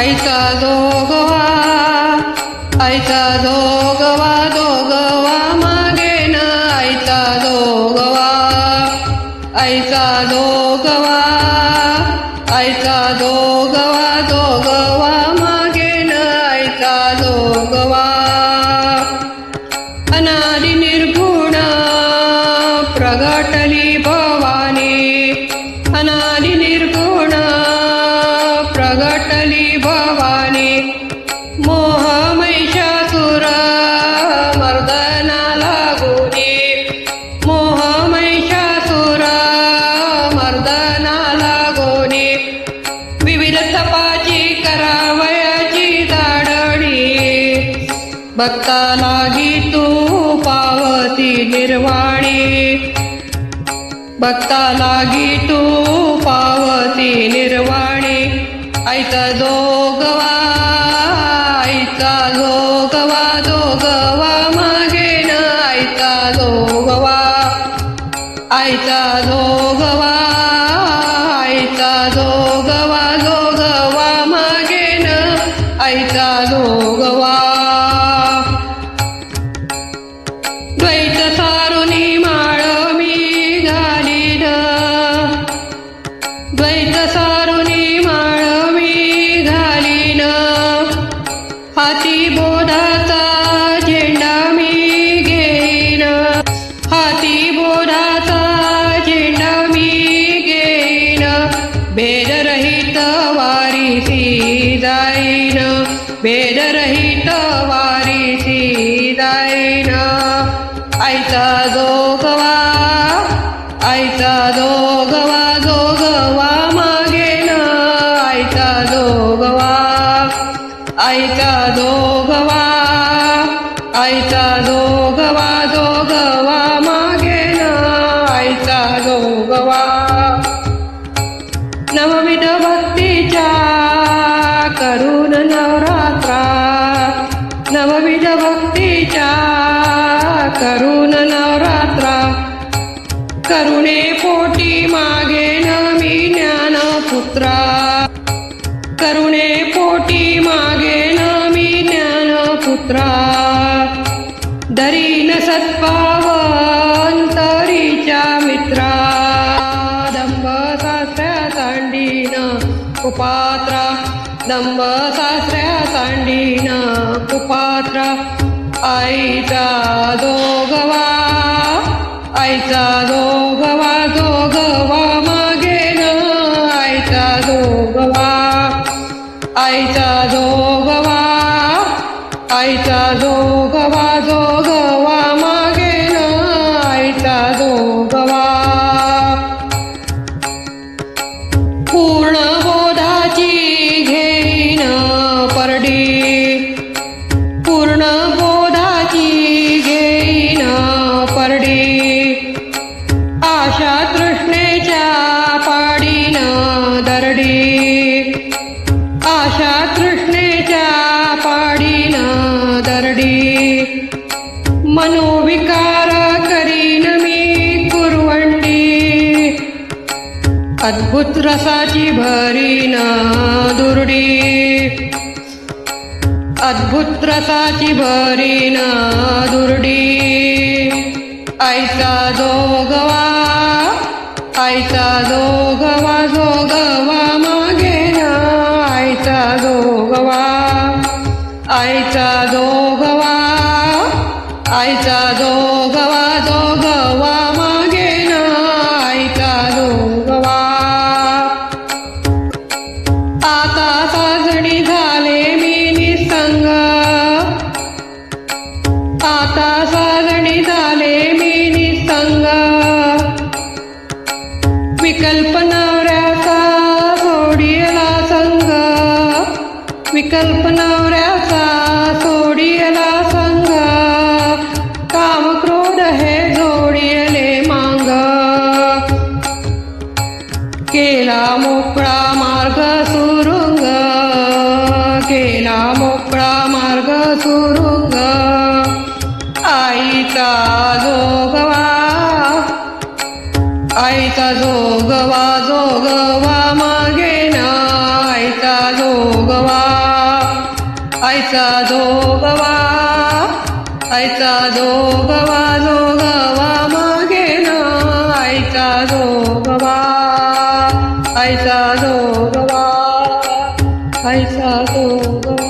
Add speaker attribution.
Speaker 1: ऐका जोगवा ऐका जोगवा जोगवा मागे न ऐका जोगवा ऐका जोगवा ऐका जोगवा जोगवा मागे न ऐका जोगवा अना भक्ता लागी तू पावती निर्वाणी. भक्ता लागी तू पावती निर्वाणी. आईचा दोगवा आईचा दोगवा दोगवा मागे न आईचा दोगवा आईचा दोगवा आईचा दोगवा दोगवा मागे न आईचा जाईन भेदरहित वारीसी जाईन आईचा जोगवा आईचा जोगवा नवविध भक्तीच्या करुण नवरात्रा. करुणे पोटी मागे न मी ज्ञानपुत्रा. करुणे पोटी मागे न मी ज्ञानपुत्रा. दरीन सत्पावंतरीच्या मित्रा. दंब तांडीन उपात्रा कुपात्रा दंब सासऱ्या सांडीन कुपात्रा आईचा जोगवा आईचा जोगवा जोगवा मागे न आईचा जोगवा आईचा जोगवा आईचा जोगवा जोगवा करी. मनोविकार करीन मी कुरवंडी. अद्भुत रसाची भरीन दुर्डी. अद्भुत रसाची भरीन दुर्डी. आईचा जोगवा आईचा जोगवा आईचा जोगवा जोगवा मागे न आईचा जोगवा आता साजणी झाले मी निसंग. आता साजणी झाले मी निसंग. विकल्प नवऱ्याचा सोडिला संग. विकल्प नव तुरुंग आईचा जोगवा. आईचा जोगवा जोगवा मागे ना. आईचा जोगवा आईचा जोगवा. आईचा जोगवा जोगवा मागे ना. आईचा जोगवा आईचा जोगवा. आईचा जोगवा.